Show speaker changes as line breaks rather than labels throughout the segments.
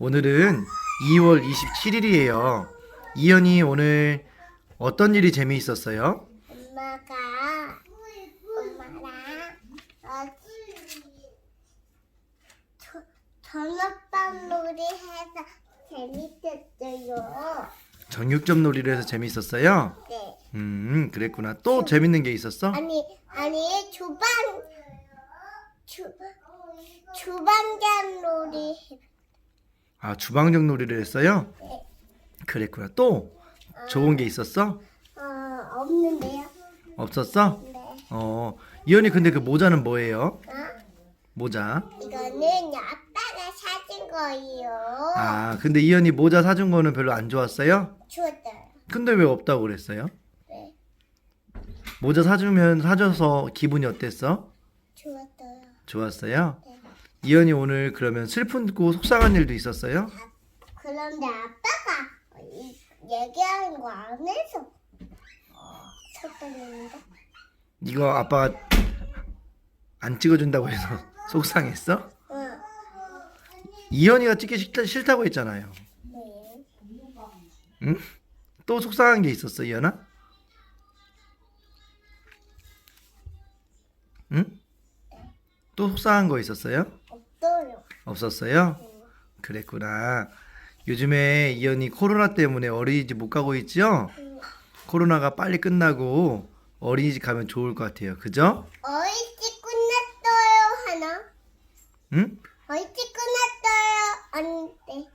오늘은 2월 27일이에요. 이현이 오늘 어떤 일이 재미있었어요?
엄마가 엄마랑 어, 저, 저녁밥 놀이 해서 재밌었어요.
정육점 놀이를 해서 재미있었어요?
네.
음, 그랬구나. 또 재밌는 게 있었어?
아니 아니 주방 주 주방장 놀이 해-
아, 주방적 놀이를 했어요?
네.
그랬구나. 또 좋은 게 있었어?
어 없는데요.
없었어?
네.
어, 이현이 근데 그 모자는 뭐예요?
어?
모자.
이거는 아빠가 사준 거예요.
아, 근데 이현이 모자 사준 거는 별로 안 좋았어요?
주었어요.
근데 왜 없다고 그랬어요?
네.
모자 사주면 사줘서 기분이 어땠어?
주었어요.
좋았어요?
네.
이현이 오늘 그러면 슬프고 속상한 일도 있었어요?
그런데 아빠가 이, 얘기하는 거 안 해서 속상했는데
이거 아빠가 안 찍어준다고 해서 속상했어?
응.
이현이가 찍기 싫다, 싫다고 했잖아요.
네.
응? 또 속상한 게 있었어, 이현아? 응? 또 속상한 거 있었어요? 없었어요? 그랬구나. 요즘에 이현이 코로나 때문에 어린이집 못 가고 있죠?
응.
코로나가 빨리 끝나고 어린이집 가면 좋을 것 같아요. 그죠?
어이치 끝났어요 하나.
응?
어이치 끝났어요 안돼.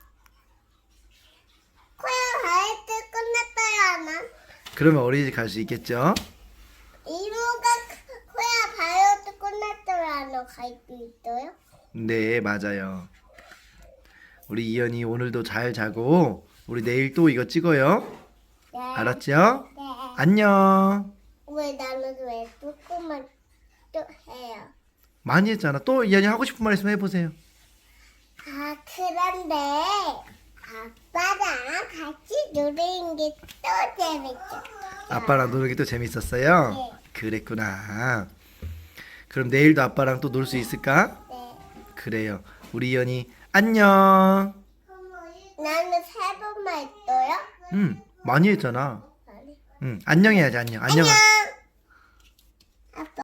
코야 어이치 끝났어요 하나.
그러면 어린이집 갈 수 있겠죠?
이모가 코야 바이오도 끝났어요 하나 갈수 있어요?
네, 맞아요. 우리 이현이 오늘도 잘 자고 우리 내일 또 이거 찍어요.
네.
알았죠?
네.
안녕.
왜 나는 왜 조금만 또 해요?
많이 했잖아. 또 이현이 하고 싶은 말 있으면 해보세요.
아 그런데 아빠랑 같이 노는 게또 재밌죠.
아빠랑 노는 게 또 재밌었어요?
네.
그랬구나. 그럼 내일도 아빠랑 또 놀 수 있을까?
네.
그래요. 우리 이현이 안녕.
나는 세 번만 했어요.
응, 많이 했잖아. 응, 안녕 해야지 안녕. 안녕.
안녕.